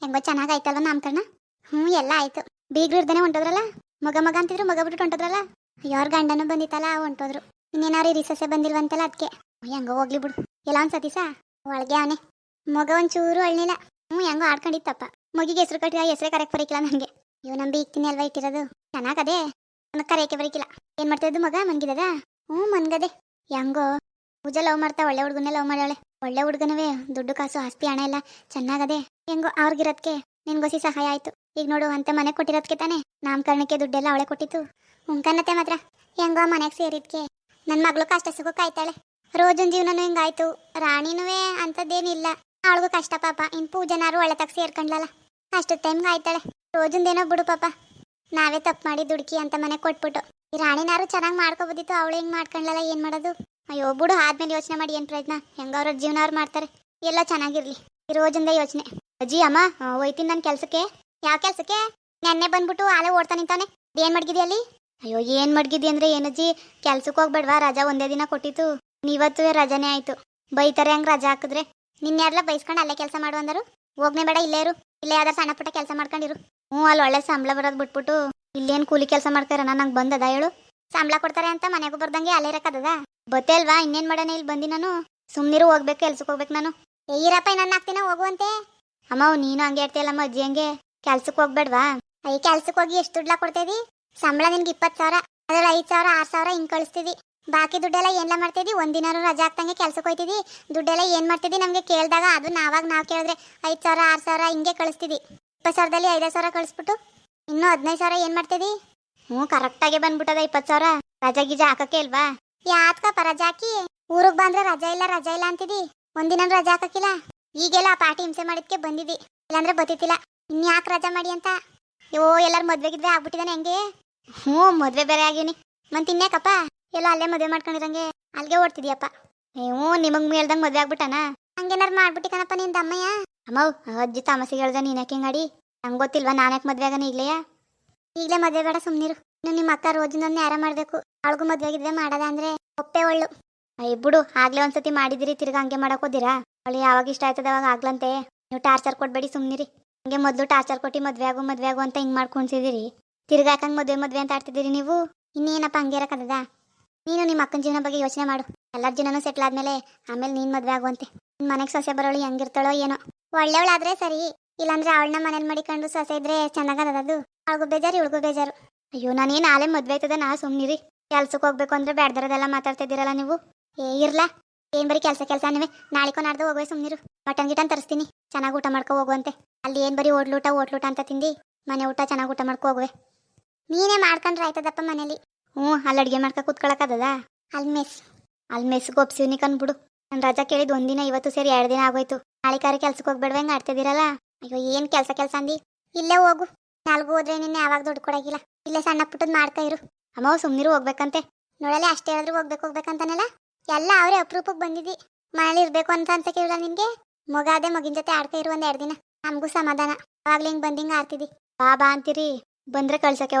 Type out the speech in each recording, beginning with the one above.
ಹೆಂಗೋ ಚೆನ್ನಾಗ್ ಆಯ್ತಲ್ವ ನಾಮಕರಣ ಹ್ಞೂ, ಎಲ್ಲ ಆಯ್ತು. ಬೀಗ್ರು ಇರ್ದೇನೆ ಹೊಂಟೋದ್ರಲ್ಲ? ಮಗ ಮಗ ಅಂತಿದ್ರು, ಮಗ ಬಿಟ್ಟು ಹೊಂಟೋದ್ರಲ್ಲ? ಯಾರ ಗಂಡನು ಬಂದಿತ್ತಲ್ಲ, ಹೊಂಟೋದ್ರು. ಇನ್ನೇನಾರು ರೀಸಸ್ಸೆ ಬಂದಿಲ್ವಂತಲ್ಲ ಅದಕ್ಕೆ ಹೆಂಗೋ ಹೋಗ್ಲಿ ಬಿಡು. ಎಲ್ಲ ಒಂದ್ ಸತೀಸ? ಒಳಗೆ ಅವನೇ. ಮಗ ಒಂಚೂರು ಅಳ್ನಿಲ್ಲ ಹ್ಞೂ, ಹೆಂಗೋ ಆಡ್ಕೊಂಡಿತ್ತಪ್ಪ. ಮಗಿಗೆ ಹೆಸರು ಕಟ್ಟಿದ ಹೆಸರೇ ಕರೆಕ್ಟ್ ಬರೀಕಿಲ್ಲ ನನಗೆ. ಇವ್ ನಂಬಿ ಇಕ್ತೀನಿ ಅಲ್ವಾ ಇಟ್ಟಿರೋದು? ಚೆನ್ನಾಗದೆ? ನನಗೆ ಕರೆಯಕ್ಕೆ ಬರೀಕಿಲ್ಲ. ಏನ್ ಮಾಡ್ತಾ ಇದ್ದು ಮಗ? ಮನ್ಗಿದದ? ಹ್ಞೂ, ಮನ್ಗದೆ. ಹೆಂಗೋ? ಪೂಜಾ ಲವ್ ಮಾಡ್ತಾ ಒಳ್ಳೆ ಹುಡುಗನೇ ಲವ್ ಮಾಡ್ಯಾಳೆ. ಒಳ್ಳೆ ಹುಡುಗನವೇ. ದುಡ್ಡು ಕಾಸು, ಆಸ್ತಿ, ಹಣ ಎಲ್ಲ ಚೆನ್ನಾಗದೆ. ಹೆಂಗೋ ಅವ್ರಿಗಿರೋದ್ಕೆ ನಿನ್ಗೋಸಿ ಸಹಾಯ ಆಯ್ತು. ಈಗ ನೋಡು, ಅಂತ ಮನೆ ಕೊಟ್ಟಿರೋದ್ಕೆ ತಾನೆ ನಾಮಕರಣಕ್ಕೆ ದುಡ್ಡೆಲ್ಲ ಅವಳೆ ಕೊಟ್ಟಿತ್ತು. ಉಂಕನ್ನತ್ತೆ ಮಾತ್ರ. ಹೆಂಗೋ ಮನೆಗೆ ಸೇರಿದ್ಕೆ. ನನ್ನ ಮಗಳು ಕಷ್ಟ ಸುಖ ಕಾಯ್ತಾಳೆ. ರೋಜನ್ ಜೀವನನೂ ಹಿಂಗಾಯ್ತು. ರಾಣಿನೂ ಅಂಥದ್ದೇನಿಲ್ಲ ಅವಳಿಗೂ ಕಷ್ಟ ಪಾಪ. ಇನ್ ಪೂಜನಾರು ಒಳ್ಳೆ ತಗ ಸೇರ್ಕೊಂಡ್ಲಲ್ಲ. ಅಷ್ಟು ಟೈಮ್ ಆಯ್ತಾಳೆ ರೋಜಂದೇನೋ ಬಿಡು ಪಾಪ. ನಾವೇ ತಪ್ಪು ಮಾಡಿ ದುಡುಕಿ ಅಂತ ಮನೆ ಕೊಟ್ಬಿಟ್ಟು. ಈ ರಾಣಿನಾರು ಚೆನ್ನಾಗಿ ಮಾಡ್ಕೋಬೋದಿತ್ತು. ಅವಳು ಹಿಂಗ್ ಮಾಡ್ಕೊಂಡ್ಲಲ್ಲ ಏನ್ ಮಾಡೋದು? ಅಯ್ಯೋ, ಬಿಡು, ಆದ್ಮೇಲೆ ಯೋಚನೆ ಮಾಡಿ ಏನು ಪ್ರಯತ್ನ. ಹೆಂಗ ಅವ್ರ ಜೀವನ ಅವ್ರು ಮಾಡ್ತಾರೆ. ಎಲ್ಲ ಚೆನ್ನಾಗಿರ್ಲಿ. ಈ ರೋಜಿಂದ ಯೋಚನೆ. ಅಜ್ಜಿ, ಅಮ್ಮ ಹೋಯ್ತೀನಿ ನನ್ನ ಕೆಲ್ಸಕ್ಕೆ. ಯಾವ ಕೆಲ್ಸಕ್ಕೆ? ನೆನ್ನೆ ಬಂದ್ಬಿಟ್ಟು ಆಲೆ ಓಡ್ತಾ ನಿಂತಾನೆ. ಏನ್ ಮಡಗಿದಿ ಅಲ್ಲಿ? ಅಯ್ಯೋ, ಏನ್ ಮಡಗಿದಿ ಅಂದ್ರೆ ಏನಜ್ಜಿ ಕೆಲ್ಸಕ್ಕೆ ಹೋಗ್ಬೇಡ್ವಾ, ರಜಾ ಒಂದೇ ದಿನ ಕೊಟ್ಟಿತ್ತು. ನೀವತ್ತು ರಜಾನೇ ಆಯಿತು. ಬೈತಾರೆ ಹಂಗೆ ರಜಾ ಹಾಕಿದ್ರೆ. ನಿನ್ನೆಲ್ಲ ಬೈಸ್ಕೊಂಡು ಅಲ್ಲೇ ಕೆಲಸ ಮಾಡು ಅಂದರು. ಹೋಗ್ನೆ ಬೇಡ, ಇಲ್ಲೇ ಇರು. ಇಲ್ಲೇ ಯಾವ್ದಾರು ಸಣ್ಣ ಪುಟ್ಟ ಕೆಲಸ ಮಾಡ್ಕೊಂಡಿರು. ಹ್ಞೂ, ಅಲ್ಲಿ ಒಳ್ಳೆ ಸಂಬಳ ಬರೋದು ಬಿಟ್ಬಿಟ್ಟು. ಇಲ್ಲೇನು ಕೂಲಿ ಕೆಲಸ ಮಾಡ್ತಾರ ನಂಗೆ ಬಂದದ ಹೇಳು. ಸಂಬಳ ಕೊಡ್ತಾರೆ ಅಂತ ಮನೆಗೂ ಬರ್ದಂಗೆ ಅಲ್ಲೇ ಇರೋಕ್ಕದ ಬತ್ತೆ ಇನ್ನೇನು ಮಾಡೋಣ ಇಲ್ಲಿ ಬಂದಿ ನಾನು? ಸುಮ್ಮನಿರು ಹೋಗ್ಬೇಕು, ಕೆಲ್ಸಕ್ಕೆ ಹೋಗ್ಬೇಕು ನಾನು. ಏ ಈರಪ್ಪ ನನ್ನ ಹಾಕ್ತೀನ ಹೋಗುವಂತೆ. ಅಮ್ಮ ನೀನು ಹಂಗೆ ಹೇಳ್ತೀಯಲ್ಲಮ್ಮ ಅಜ್ಜಿ ಹಂಗೆ? ಕೆಲ್ಸಕ್ಕೆ ಹೋಗ್ಬೇಡ್ವಾ? ಅಯ್ಯ, ಕೆಲ್ಸಕ್ಕೆ ಹೋಗಿ ಎಷ್ಟು ದುಡ್ಲ ಕೊಡ್ತೇವಿ ಸಂಬಳ ನಿನ್ಗೆ ಇಪ್ಪತ್ತು ಸಾವಿರ, ಅದ್ರಲ್ಲಿ ಐದು ಸಾವಿರ, ಆರು ಸಾವಿರ ಹಿಂಗೆ ಕಳಿಸ್ತೀವಿ ಬಾಕಿ ದುಡ್ಡೆಲ್ಲ ಏನ್ಲ ಮಾಡ್ತಿದ್ದಿ ಒಂದಿನಾರು ರಜಾ ಆಗ್ತಂಗೆ ಕೆಲ್ಸಕ್ಕೆ ಹೋಯ್ತಿದ್ದಿ ದುಡ್ಡೆಲ್ಲ ಏನ್ ಮಾಡ್ತಿದ್ದಿ ನಮಗೆ ಕೇಳಿದಾಗ ಅದು ನಾವಾಗ ನಾವು ಕೇಳಿದ್ರೆ ಐದು ಸಾವಿರ, ಆರು ಸಾವಿರ ಹಿಂಗೆ ಕಳಿಸ್ತೀವಿ ಇಪ್ಪತ್ತು ಸಾವಿರದಲ್ಲಿ ಐದು ಸಾವಿರ ಕಳಿಸ್ಬಿಟ್ಟು ಇನ್ನು ಹದಿನೈದು ಸಾವಿರ ಏನ್ ಮಾಡ್ತಿದಿ? ಹ್ಞೂ ಕರೆಕ್ಟಾಗೆ ಬಂದ್ಬಿಟ್ಟದ ಇಪ್ಪತ್ತು ಸಾವಿರ. ರಜಾ ಗಿಜಾ ಹಾಕಕ್ಕೆ ಇಲ್ವಾ? ಯಾತ್ಕಪ್ಪ ರಜಾ ಹಾಕಿ? ಊರಿಗೆ ಬಂದ್ರೆ ರಜಾ ಇಲ್ಲ ರಜಾ ಇಲ್ಲ ಅಂತಿದಿ? ಒಂದಿನ ರಜಾ ಹಾಕಕ್ಕಿಲ್ಲ? ಈಗೆಲ್ಲ ಪಾರ್ಟಿ ಹಿಂಸೆ ಮಾಡಿದ್ಕೆ ಬಂದಿದ್ದಿ ಇಲ್ಲಾಂದ್ರೆ ಬತ್ತಿತ್ತಿಲ್ಲ. ಇನ್ಯಾಕೆ ರಜಾ ಮಾಡಿ ಅಂತ? ಯೋ, ಎಲ್ಲಾರು ಮದ್ವೆ ಗಿದ್ವೆ ಆಗ್ಬಿಟ್ಟಿದಾನೆ ಹೆಂಗೆ? ಹ್ಞೂ, ಮದ್ವೆ ಬೇರೆ ಆಗೀನಿ ಮತ್ತೆ ಇನ್ಯಾಕಪ್ಪ ಎಲ್ಲ ಅಲ್ಲೇ ಮದ್ವೆ ಮಾಡ್ಕೊಂಡಿರಂಗೆ. ಅಲ್ಲಿಗೆ ಓಡ್ತಿದ್ಯಪ್ಪ. ನೀವು ನಿಮಗ್ ಹೇಳ್ದಂಗೆ ಮದ್ವೆ ಆಗ್ಬಿಟ್ಟಾನ? ಹಂಗೇನಾರು ಮಾಡ್ಬಿಟ್ಟಿ ಕಣಪ್ಪ ನಿನ್ ತಮ್ಮಯ್ಯ ಅಮ್ಮ, ಅಜ್ಜಿ ತಾಮಸಿಗೆ ಹೇಳ್ದ ನೀನ್ ಯಾಕೆ ಹಿಂಗಾಡಿ? ನಂಗೆ ಗೊತ್ತಿಲ್ವಾ ನಾನು ಯಾಕೆ ಮದ್ವೆ ಆಗನ ಈಗಲೇ? ಈಗಲೇ ಮದ್ವೆ ಬೇಡ ಸುಮ್ನಿರು. ಇನ್ನು ನಿಮ್ಮ ಅಕ್ಕ ರೋಜಿನೊಂದು ಯಾರ ಮಾಡ್ಬೇಕು. ಅವಳಿಗೂ ಮದ್ವೆ ಆಗಿದ್ರೆ ಮಾಡದ ಅಂದ್ರೆ ಒಪ್ಪೆ ಒಳ್ಳು. ಅಯ್ಯ ಬಿಡು. ಆಗ್ಲೇ ಒಂದ್ಸತಿ ಮಾಡಿದಿರಿ, ತಿರ್ಗಾ ಹಂಗೆ ಮಾಡಕ್ ಹೋದಿರಾ? ಅವಳು ಯಾವಾಗ ಇಷ್ಟ ಆಯ್ತದ ಅವಾಗ ಆಗ್ಲಂತೆ. ನೀವು ಟಾರ್ಚರ್ ಕೊಡ್ಬೇಡಿ ಸುಮ್ನಿರಿ. ಹಂಗೆ ಮೊದಲು ಟಾರ್ಚರ್ ಕೊಟ್ಟು ಮದ್ವೆ ಆಗು ಮದ್ವೆ ಆಗು ಅಂತ ಹಿಂಗೆ ಮಾಡ್ಕೊಂಡ್ಸಿದಿರಿ. ತಿರ್ಗಾ ಯಾಕಂಗ್ ಮದುವೆ, ಮದ್ವೆ ಅಂತ ಆಡ್ತಿದ್ದೀರಿ ನೀವು? ಇನ್ನೇನಪ್ಪ ಹಂಗೆ ಇರಕ್ಕದ ನೀನು ನಿಮ್ಮ ಅಕ್ಕನ ಜೀವನ ಬಗ್ಗೆ ಯೋಚನೆ ಮಾಡು. ಎಲ್ಲರ ಜನನು ಸೆಟ್ಲ್ ಆದ್ಮೇಲೆ ಆಮೇಲೆ ನೀನು ಮದ್ವೆ ಆಗುವಂತೆ. ನಿನ್ನ ಮನೆಗೆ ಸೊಸೆ ಬರೋಳು ಹೆಂಗಿರ್ತಾಳೋ ಏನೋ. ಒಳ್ಳೆವಳಾದ್ರೆ ಸರಿ, ಇಲ್ಲಾಂದ್ರೆ ಅವಳನ್ನ ಮನೇಲಿ ಮಡಿಕೊಂಡು ಸೊಸೆ ಇದ್ರೆ ಚೆನ್ನಾಗದ ಅದು? ಅವಳಿಗೂ ಬೇಜಾರು, ಇವಳಿಗೂ ಬೇಜಾರು. ಅಯ್ಯೋ, ನಾನೇನು ನಾಳೆ ಮದುವೆ ಆಯ್ತದ ನಾ ಸುಮ್ಮನಿರಿ ಕೆಲ್ಸಕ್ಕೆ ಹೋಗ್ಬೇಕು ಅಂದ್ರೆ ಬ್ಯಾಡ್ದರದೆಲ್ಲ ಮಾತಾಡ್ತಿದ್ದೀರಲ್ಲ ನೀವು? ಏ, ಇರ್ಲಾ. ಏನ್ ಬರೀ ಕೆಲಸ ಕೆಲಸ ನೀವೇ ನಾಳಿಕೋ ನಾಡ್ದು ಹೋಗುವೆ ಸುಮ್ನಿರು. ಮಟನ್ ಗಿಟನ್ ತರಿಸ್ತೀನಿ. ಚೆನ್ನಾಗಿ ಊಟ ಮಾಡ್ಕೊ ಹೋಗುವಂತೆ. ಅಲ್ಲಿ ಏನ್ ಬರೀ ಓಡ್ಲೂಟ ಓಟ್ಲೂಟ ಅಂತ ತಿಂದು? ಮನೆ ಊಟ ಚೆನ್ನಾಗಿ ಊಟ ಮಾಡ್ಕೊ ಹೋಗುವೆ. ನೀನೇ ಮಾಡ್ಕೊಂಡ್ರೆ ಆಯ್ತದಪ್ಪ ಮನೇಲಿ. ಹ್ಞೂ ಅಲ್ಲಿ ಅಡುಗೆ ಮಾಡ್ಕೊ ಕೂತ್ಕೊಳಕದ ಅಲ್ಲಿ ಮೆಸ್. ಅಲ್ಲಿ ಮೆಸ್ಗೆ ಒಪ್ಸಿವ್ನಿ ಕಂದ್ಬಿಡು ನಾನು ರಜಾ ಕೇಳಿದ್ ಒಂದಿನ ಇವತ್ತು ಸೇರಿ ಎರಡು ದಿನ ಆಗೋಯ್ತು. ನಾಳೆ ಕಾರಿ ಕೆಲ್ಸಕ್ಕೆ ಹೋಗ್ಬೇಡ್ವ ಹೆಂಗೆ ಆಡ್ತಿದ್ದೀರಲ್ಲ? ಅಯ್ಯೋ ಏನ್ ಕೆಲಸ ಕೆಲಸ ಅಂದಿ? ಇಲ್ಲೇ ಹೋಗು. ನಾಲ್ಗೂ ಹೋದ್ರೆ ನಿನ್ನೆ ಯಾವಾಗ ದುಡ್ಡು ಕೊಡಗಿಲ್ಲ. ಇಲ್ಲೇ ಸಣ್ಣ ಪುಟ್ಟದ್ ಮಾಡ್ತಾ ಇರು. ಅಮ್ಮ ಸುಮ್ಮನಿರು ಹೋಗ್ಬೇಕಂತೆ. ನೋಡಲೇ ಅಷ್ಟೇ ಹೇಳಿದ್ರು ಹೋಗ್ಬೇಕು ಹೋಗ್ಬೇಕಂತಾನಲ್ಲ? ಎಲ್ಲ ಅವರೇ ಅಪರೂಪಕ್ಕೆ ಬಂದಿದ್ದಿ. ಮನೇಲಿ ಇರಬೇಕು ಅಂತ ಅನ್ಸಕ್ಕೆ ನಿನಗೆ? ಮಗ ಅದೇ ಮಗಿನ ಜೊತೆ ಆಡ್ತಾ ಇರು ಒಂದ್ ಎರಡು ದಿನ. ನಮಗೂ ಸಮಾಧಾನ. ಆಗ್ಲಿ ಹಿಂಗ್ ಬಂದಿಂಗ ಆಡ್ತಿದ್ದಿ. ಬಾಬಾ ಅಂತೀರಿ. ಬಂದ್ರೆ ಕಳ್ಸಕ್ಕೆ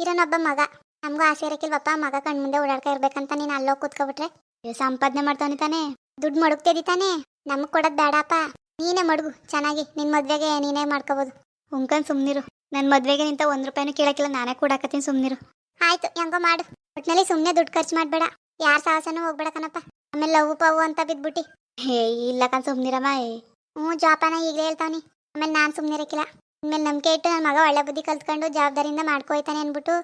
ಇರೋನೊಬ್ಬ ಮಗ. ನಮಗೂ ಆಸೆ ಇರಕ್ಕಿಲ್ವಪ್ಪ ಮಗ ಕಣ್ಮುಂದೆ ಮುಂದೆ ಓಡಾಡ್ಕ ಇರ್ಬೇಕಂತ ನೀನ್ ಅಲ್ಲೋಗಿ ಕೂತ್ಕೊಬಿಟ್ರೆ. ಸಂಪಾದನೆ ಮಾಡ್ತಾನೆ ತಾನೆ. ದುಡ್ಡು ಮಡುಕ್ತಿದಿ ತಾನೆ. ನಮಗ್ ಕೊಡೋದ್ ಬೇಡಪ್ಪ ನೀನೇ ಮಡುಗು. ಚೆನ್ನಾಗಿ. ನಿನ್ ಮದ್ವೆಗೆ ನೀನೇ ಮಾಡ್ಕೋಬೋದು. ಉಂಕನ್ ಸುಮ್ನಿರು. ನನ್ನ ಮದ್ವೆಗೆ ನಿಂತ ಒಂದು ರೂಪಾಯಿನೂ ಕೇಳಕ್ಕಿಲ್ಲ. ನಾನೇ ಕೂಡಾಕತ್ತೀನಿ ಸುಮ್ನಿರು. ಆಯ್ತು, ಹೆಂಗೋ ಮಾಡು. ಒಟ್ನಲ್ಲಿ ಸುಮ್ನೆ ದುಡ್ಡು ಖರ್ಚು ಮಾಡ್ಬೇಡ. ಯಾರ್ ಸಾಹಸನೂ ಹೋಗ್ಬೇಡಕನಪ್ಪ ಆಮೇಲೆ ಲವ್ ಪವ್ ಅಂತ ಬಿದ್ಬಿಟ್ಟಿ. ಹೇ, ಇಲ್ಲ ಕಣ್ ಸುಮ್ನಿರಮ್ಮ ಹ್ಞೂ, ಜಾಪಾನ ಈಗಲೇ ಹೇಳ್ತಾವ್ನಿ. ಆಮೇಲೆ ನಾನ್ ಸುಮ್ನಿರಕ್ಕಿಲ್ಲ. ಆಮೇಲೆ ನಂಬಿಕೆ ಇಟ್ಟು ನನ್ನ ಮಗ ಒಳ್ಳೆ ಬುದ್ಧಿ ಕಲ್ತ್ಕೊಂಡು ಜವಾಬ್ದಾರಿಯಿಂದ ಮಾಡ್ಕೋಯ್ತಾನೆ ಅಂದ್ಬಿಟ್ಟು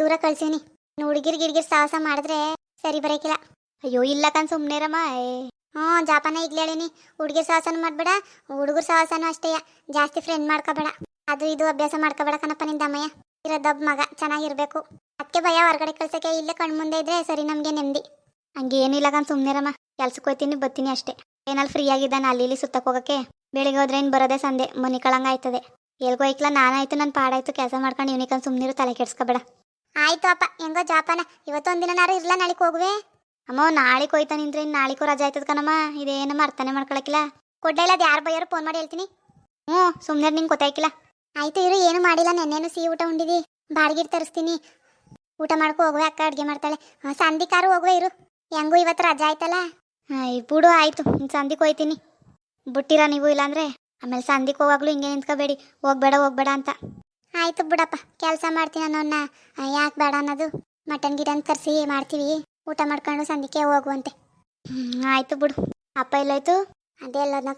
ದೂರ ಕಳ್ಸೀನಿ. ಹುಡುಗಿರ್ ಗಿಡ್ಗಿರ್ ಸಾಹಸ ಮಾಡಿದ್ರೆ ಸರಿ ಬರಕಿಲ್ಲ. ಅಯ್ಯೋ, ಇಲ್ಲ ಕಣ್ ಸುಮ್ನಿರಮ್ಮ ಏ ಹ್ಞೂ, ಜಾಪಾನ ಈಗಲೇ ಹೇಳಿನಿ. ಹುಡುಗಿರ್ ಸಾಹಸನೂ ಮಾಡ್ಬೇಡ, ಹುಡುಗರ ಸಾಹಸನೂ ಅಷ್ಟೇ. ಜಾಸ್ತಿ ಫ್ರೆಂಡ್ ಮಾಡ್ಕೋಬೇಡ. ಅದು ಇದು ಅಭ್ಯಾಸ ಮಾಡ್ಕೋಬೇಡ ಅಮ್ಮಯ್ಯ. ಇರೋದೊಬ್ಬ ಮಗ, ಚೆನ್ನಾಗಿರ್ಬೇಕು. ಅದಕ್ಕೆ ಭಯ ಹೊರಗಡೆ ಕಳ್ಸಕ್ಕೆ ಇಲ್ಲೇ ಕಣ್ಮುಂದೆ ಇದ್ರೆ ಸರಿ ನಮಗೆ ನೆಮ್ಮದಿ. ಹಂಗೆ ಏನಿಲ್ಲ ಕಣ್ ಸುಮ್ಮನೆರಮ್ಮ ಕೆಲ್ಸಕ್ಕೆ ಹೋಗ್ತೀನಿ ಬರ್ತೀನಿ ಅಷ್ಟೇ. ಏನಲ್ಲಿ ಫ್ರೀ ಆಗಿದ್ದಾನೆ ಅಲ್ಲಿ ಇಲ್ಲಿ ಸುತ್ತಕ್ಕೆ ಹೋಗಕ್ಕೆ. ಬೆಳಿಗ್ಗೆ ಹೋದ್ರೆ ಇನ್ನು ಬರೋದೇ ಸಂದೆ ಮನಿ ಕಳಂಗ ಆಯ್ತದೆ. ಎಲ್ಗೋ ಐಕ್ಲ ನಾನಾಯ್ತು ನನ್ನ ಪಾಡಾಯ್ತು ಕೆಲಸ ಮಾಡ್ಕೊಂಡು ಇವನಿಕನ್ ಸುಮ್ನಿರು ತಲೆ ಕೆಡ್ಸ್ಕೊಬೇಡ. ಆಯ್ತು ಅಪ್ಪ ಹೆಂಗೋ ಜಾಪಾನ. ಇವತ್ತೊಂದಿನ ನಾರು ಇರಲ್ಲ ನಾಳೆಗೆ ಹೋಗುವೆ? ಅಮ್ಮ ನಾಳಿಗೆ ಹೋಯ್ತಾ ನಿಂತ್ರೆ ಇನ್ನು ನಾಳಿಗೂ ರಜೆ ಆಯ್ತದ ಕಣಮ್ಮ. ಇದೇನಮ್ಮ ಅರ್ಥನೇ ಮಾಡ್ಕೊಳಕಿಲ್ಲ ಕೊಡ್ಲೇ ಇಲ್ಲ ಅದು ಯಾರು ಬೈಯಾರು ಫೋನ್ ಮಾಡಿ ಹೇಳ್ತೀನಿ. ಹ್ಞೂ ಸುಮ್ಮನೆ ನಿಂಗೆ ಗೊತ್ತಾಯ್ಕಿಲ್ಲ. ಆಯ್ತು ಇರು ಏನು ಮಾಡಿಲ್ಲ ನೆನ್ನೆನು ಸಿಹಿ ಊಟ ಉಂಡಿದಿ. ಬಾಡಿಗೆ ತರಿಸ್ತೀನಿ. ಊಟ ಮಾಡ್ಕೊ ಹೋಗುವೆ, ಅಕ್ಕ ಅಡುಗೆ ಮಾಡ್ತಾಳೆ. ಸಂಧಿಕಾರು ಸಂಧಿ ಹೋಗುವೆ ಇರು. ಹೆಂಗೂ ಇವತ್ತು ರಜಾ ಆಯ್ತಲ್ಲ? ಆಯ್ ಬಿಡು, ಆಯ್ತು. ಸಂಧಿಗೆ ಹೋಯ್ತೀನಿ. ಬಿಟ್ಟಿರ ನೀವು ಇಲ್ಲಾಂದ್ರೆ? ಆಮೇಲೆ ಸಂದಿಗೆ ಹೋಗಾಗ್ಲೂ ಹಿಂಗೆ ನಿಂತ್ಕೋಬೇಡಿ. ಹೋಗ್ಬೇಡ ಹೋಗ್ಬೇಡ ಅಂತ. ಆಯ್ತು ಬಿಡಪ್ಪ, ಕೆಲಸ ಮಾಡ್ತೀನಿ ಅನ್ನೋನ್ನ. ಯಾಕೆ ಬೇಡ ಅನ್ನೋದು? ಮಟನ್ ಗಿಡನ್ ತರಿಸಿ ಮಾಡ್ತೀವಿ. ಊಟ ಮಾಡ್ಕೊಂಡು ಸಂಧಿಕೆ ಹೋಗುವಂತೆ. ಆಯ್ತು ಬಿಡು. ಅಪ್ಪ ಇಲ್ಲೋಯ್ತು ಅದೇ ಎಲ್ಲದನ್ನ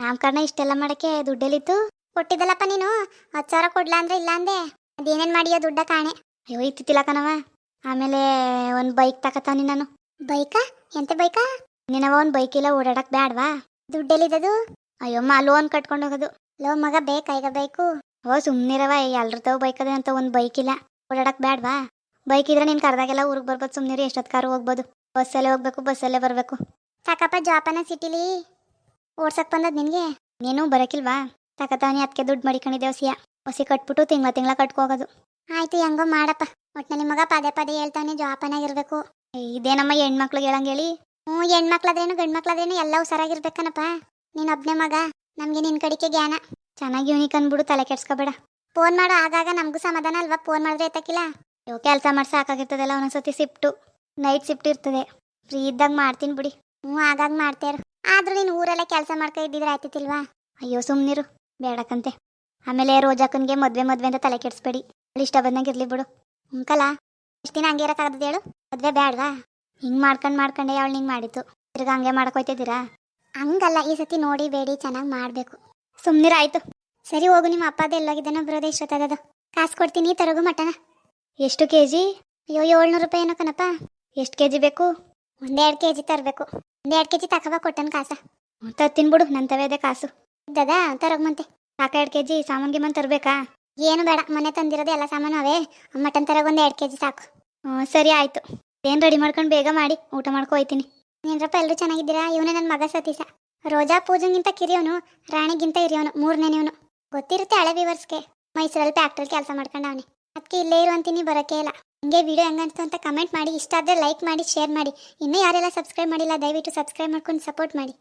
ನಮ್ಮ ಕಣ್ಣ ಇಷ್ಟೆಲ್ಲ ಮಾಡಕ್ಕೆ ದುಡ್ಡೆಲ್ಲಿತ್ತು? ಕೊಟ್ಟಿದ್ದಲ್ಲಪ್ಪ ನೀನು? ಹತ್ತು ಸಾವಿರ ಅಂದ್ರೆ ಇಲ್ಲ ಅಂದೆ ಅದೇನೇನ್ ಮಾಡಿಯೋ ದುಡ್ಡ ಕಾಣೆ. ಅಯ್ಯೋ ಇತ್ತಿತ್ತಿಲ್ಲ ಕಣವ ಆಮೇಲೆ ಒಂದು ಬೈಕ್ ತಕತಾನಿ ನಾನು ಬೈಕಾ ಎಂತ ಬೈಕಾ ನಿನವ ಒಂದು ಬೈಕ್ ಇಲ್ಲ ಓಡಾಡಕ್ ಬ್ಯಾಡ್ವಾ? ದುಡ್ಡೆಲ್ಲಿದ್ದದು ಅಯ್ಯಮ್ಮ ಲೋನ್ ಕಟ್ಕೊಂಡು ಹೋಗೋದು. ಲೋ ಮಗ ಬೇಕಾ ಈಗ ಬೈಕು ಓ ಸುಮ್ನಿರವ ಎಲ್ರ ತಾವು ಬೈಕ್ ಅದ ಅಂತ ಒಂದು ಬೈಕ್ ಇಲ್ಲ ಓಡಾಡಕ್ ಬ್ಯಾಡ್ವಾ? ಬೈಕ್ ಇದ್ರೆ ನೀನು ಕರ್ದಾಗೆಲ್ಲ ಊರಿಗೆ ಬರ್ಬೋದು ಸುಮ್ನಿರಿ ಎಷ್ಟೊತ್ತು ಕಾರು ಹೋಗ್ಬೋದು. ಬಸ್ಸಲ್ಲೇ ಹೋಗ್ಬೇಕು ಬಸ್ಸಲ್ಲೇ ಬರಬೇಕು. ಸಾಕಪ್ಪ ಜಾಪನ ಸಿಟಿಲಿ. ಓಡ್ಸಕ್ ಬಂದದ್ ನಿನ್ಗೆ? ನೀನು ಬರಕಿಲ್ವಾ? ತಕತಾನಿ ಅದಕ್ಕೆ ದುಡ್ಡು ಮಡಿಕೊಂಡಿದ್ದೆ ಹೊಸಿಯ ಹೊಸಿ ಕಟ್ಬಿಟ್ಟು ತಿಂಗಳ ತಿಂಗಳ ಕಟ್ಕೋಗೋದು ಆಯ್ತು, ಹೆಂಗೋ ಮಾಡಪ್ಪ. ಒಟ್ನಲ್ಲಿ ಮಗ ಪದೇ ಪದೇ ಹೇಳ್ತಾನೆ ಜಾಪನಾಗಿರ್ಬೇಕು ಇದೇನಮ್ಮ ಹೆಣ್ಮಕ್ಳು ಹೇಳಂಗ್ ಹೇಳಿ? ಹ್ಞೂ, ಹೆಣ್ಮಕ್ಳಾದ್ರೇನು, ಗಂಡ್ಮಕ್ಳಾದ್ರೇನು ಎಲ್ಲ ಹುಷಾರಾಗಿರ್ಬೇಕನಪ್ಪ. ನೀನ್ ಒಬ್ನೇ ಮಗ, ನಮ್ಗೆ ನಿನ್ ಕಡಿಕೆ ಜ್ಞಾನ. ಚೆನ್ನಾಗಿ ಯೂನಿಕ್ ಅನ್ಬಿಡು, ತಲೆ ಕೆಡ್ಸ್ಕೊಬೇಡ. ಫೋನ್ ಮಾಡೋ ಆಗಾಗ ನಮಗೂ ಸಮಾಧಾನ ಅಲ್ವಾ? ಫೋನ್ ಮಾಡಿದ್ರೆ ಎತ್ತಕ್ಕಿಲ್ಲ? ಯೋ ಕೆಲಸ ಮಾಡಿ ಸಾಕಾಗಿರ್ತದಲ್ಲ, ಒಂದೊಂದ್ಸತಿ ಸಿಫ್ಟು ನೈಟ್ ಶಿಫ್ಟ್ ಇರ್ತದೆ. ಫ್ರೀ ಇದ್ದಾಗ ಮಾಡ್ತೀನಿ ಬಿಡಿ. ಹ್ಞೂ, ಆಗಾಗ ಮಾಡ್ತೇರು ಆದ್ರೂ ನೀನು ಊರಲ್ಲೇ ಕೆಲಸ ಮಾಡ್ಕೊ ಇದ್ದಿದ್ರೆ ಆಯ್ತಿತ್ತಿಲ್ವಾ? ಅಯ್ಯೋ, ಸುಮ್ನಿರು. ಬೇಡಕ್ಕಂತೆ ಆಮೇಲೆ ರೋಜಾಕನ್ಗೆ ಮದುವೆ ಮದ್ವೆ ಅಂತ ತಲೆ ಕೆಡಿಸ್ಬೇಡಿ. ಇಷ್ಟ ಬಂದಂಗೆ ಇರ್ಲಿ ಬಿಡು. ಉಂಕಲ ಇಷ್ಟು ದಿನ ಹಂಗೆ ಇರೋಕ್ಕಾಗದ ಹೇಳು? ಮದ್ವೆ ಬೇಡವಾ ಹಿಂಗೆ ಮಾಡ್ಕೊಂಡು ಮಾಡ್ಕೊಂಡೆ ಅವಳು ಹಿಂಗೆ ಮಾಡಿತ್ತು ತಿರ್ಗ ಹಂಗೆ ಮಾಡಕ್ಕೆ ಹಂಗಲ್ಲ, ಈ ಸತಿ ನೋಡಿ ಬೇಡಿ, ಚೆನ್ನಾಗಿ ಮಾಡಬೇಕು. ಸುಮ್ನಿರ, ಆಯ್ತು. ಸರಿ, ಹೋಗು, ನಿಮ್ಮ ಅಪ್ಪದ ಎಲ್ಲೋಗಿದ್ದಾನೋ ಬರೋದೇ ಇಷ್ಟೊತ್ತದ ಕಾಸು ಕೊಡ್ತೀನಿ, ತರಗು ಮಟನ. ಎಷ್ಟು ಕೆ ಜಿ ಅಯ್ಯೋ, ಏಳ್ನೂರು ರೂಪಾಯಿ ಏನೋ ಕಣಪ್ಪ. ಎಷ್ಟು ಕೆ ಜಿ ಬೇಕು? ಒಂದೆರಡು ಕೆ ಜಿ ತರಬೇಕು. ಒಂದೆರಡು ಕೆ ಜಿ ತಕಬ ಕೊಟ್ಟನ ಕಾಸ. ತತ್ತಿನ ಬಿಡು ನನ್ನ ತವೆ ಅದೇ ಕಾಸು. ಇದ್ದದ? ತರಗಮಂತೆ ಸಾಕ ಎರಡು ಕೆ ಜಿ ಸಾಮಾನ್ಗೆ ಗಿಮಾನ್ ತರಬೇಕಾ? ಏನು ಬೇಡ ಮನೆ ತಂದಿರೋದು ಎಲ್ಲ ಸಾಮಾನು ಅವೇ. ಮಟನ್ ತರಗ ಒಂದು ಎರಡು ಕೆ ಜಿ ಸಾಕು. ಹ್ಞೂ ಸರಿ ಆಯಿತು. ಏನು ರೆಡಿ ಮಾಡ್ಕೊಂಡು ಬೇಗ ಮಾಡಿ, ಊಟ ಮಾಡ್ಕೊ ಹೋಯ್ತೀನಿ. ನೀನ್ರಪ್ಪ ಎಲ್ಲರೂ ಚೆನ್ನಾಗಿದ್ದೀರಾ? ಇವನೇ ನನ್ನ ಮಗ ಸತೀಶ. ರೋಜಾ ಪೂಜಂಗಿಂತ ಕಿರಿಯವನು, ರಾಣಿಗಿಂತ ಹಿರಿಯವನು ಮೂರನೇನಿವನು ಗೊತ್ತಿರುತ್ತೆ ಹಳೆ ವಿವರ್ಸ್ಗೆ ಮೈಸೂರಲ್ಲಿ ಫ್ಯಾಕ್ಟ್ರಲ್ಲಿ ಕೆಲಸ ಮಾಡ್ಕೊಂಡವನೆ ಅದಕ್ಕೆ ಇಲ್ಲೇ ಇರುವಂತೀನಿ ಬರೋಕೆ ಇಲ್ಲ. ಹಿಂಗೆ ವಿಡಿಯೋ ಹೆಂಗನ್ಸ್ತು ಅಂತ ಕಮೆಂಟ್ ಮಾಡಿ, ಇಷ್ಟ ಆದರೆ ಲೈಕ್ ಮಾಡಿ ಶೇರ್ ಮಾಡಿ. ಇನ್ನೂ ಯಾರೆಲ್ಲ ಸಬ್ಸ್ಕ್ರೈಬ್ ಮಾಡಿಲ್ಲ, ದಯವಿಟ್ಟು ಸಬ್ಸ್ಕ್ರೈಬ್ ಮಾಡ್ಕೊಂಡು ಸಪೋರ್ಟ್ ಮಾಡಿ.